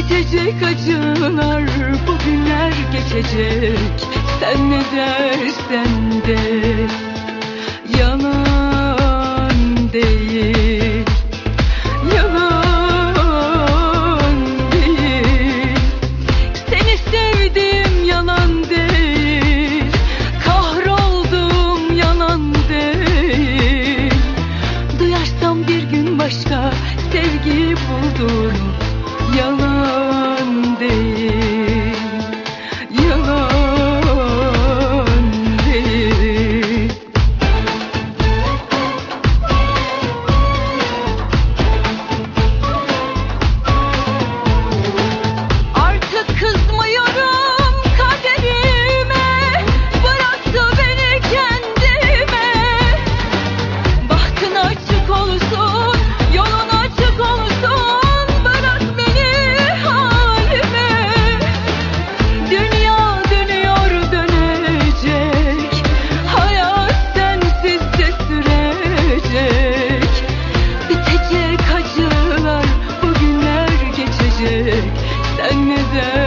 Bitecek acılar bu günler geçecek. Sen ne dersen de Yalan değil. Yalan değil. Seni sevdim yalan değil. Kahroldum yalan değil. Duyarsam bir gün başka sevgi buldum Ben neden